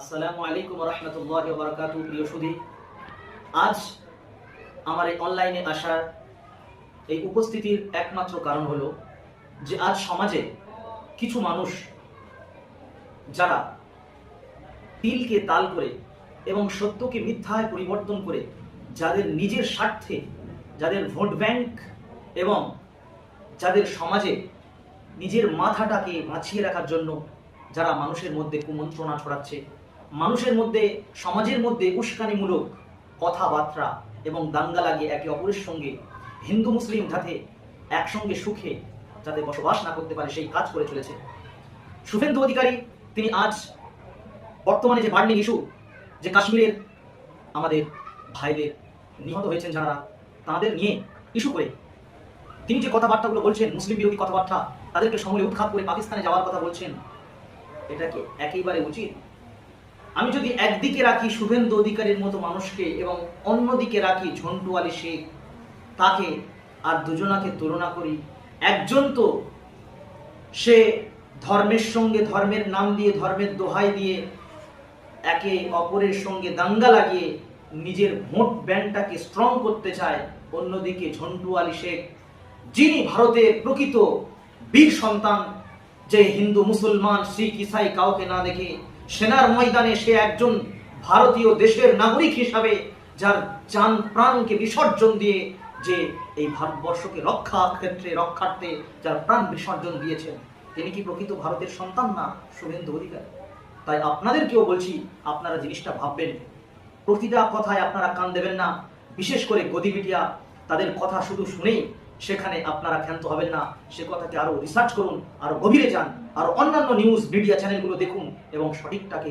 আসসালামু আলাইকুম রহমতুল্লাহ বারকাতু প্রিয় সুধী। আজ আমার এই অনলাইনে আসার এই উপস্থিতির একমাত্র কারণ হলো যে আজ সমাজে কিছু মানুষ যারা তিলকে তাল করে এবং সত্যকে মিথ্যায় পরিবর্তন করে যাদের নিজের স্বার্থে, যাদের ভোট ব্যাংক এবং যাদের সমাজে নিজের মাথাটাকে বাঁচিয়ে রাখার জন্য যারা মানুষের মধ্যে কুমন্ত্রণা ছড়াচ্ছে মানুষের মধ্যে, সমাজের মধ্যে উস্কানিমূলক কথাবার্তা এবং দাঙ্গা লাগিয়ে একে অপরের সঙ্গে, হিন্দু, মুসলিম যাতে একসঙ্গে সুখে যাতে বসবাস না করতে পারে সেই কাজ করে চলেছে। শুভেন্দু অধিকারী, তিনি আজ বর্তমানে যে বার্নিং ইস্যু যে কাশ্মীরের আমাদের ভাইদের নিহত হয়েছেন যারা, তাদের নিয়ে ইস্যু করে, তিনি যে কথাবার্তাগুলো বলছেন, মুসলিম বিরোধী কথাবার্তা, তাদেরকে সমূলে উৎখাত করে পাকিস্তানে যাওয়ার কথা বলছেন, এটা কি একেবারে উচিত? আমি যদি একদিকে রাখি শুভেন্দু অধিকারীর মতো মানুষকে এবং অন্যদিকে রাখি ঝন্টু আলী শেখ, তাকে আর দুজনাকে তুলনা করি, একজন তো সে ধর্মের সঙ্গে ধর্মের নাম দিয়ে, ধর্মের দোহাই দিয়ে, একে অপরের সঙ্গে দাঙ্গা লাগিয়ে নিজের ভোট ব্যাংকটাকে স্ট্রং করতে চায়, অন্যদিকে ঝন্টু আলী শেখ, যিনি ভারতের প্রকৃত বীর সন্তান, যে হিন্দু, মুসলমান, শিখ, ইসাই কাউকে না দেখে সেনার ময়দানে সে একজন ভারতীয় দেশের নাগরিক হিসাবে যার যান প্রাণকে বিসর্জন দিয়ে যে এই ভারতবর্ষকে রক্ষা ক্ষেত্রে রক্ষার্থে যার প্রাণ বিসর্জন দিয়েছেন, তিনি কি প্রকৃত ভারতের সন্তান না? শুভেন্দু অধিকার। তাই আপনাদেরকেও বলছি, আপনারা জিনিসটা ভাববেন। প্রতিটা কথায় আপনারা কান দেবেন না। বিশেষ করে গদিবিটিয়া, তাদের কথা শুধু শুনেই সেখানে আপনারা ক্ষান্ত হবেন না। সে কথাকে আরও রিসার্চ করুন, আরও গভীরে যান, আরও অন্যান্য নিউজ মিডিয়া চ্যানেলগুলো দেখুন এবং সঠিকটাকে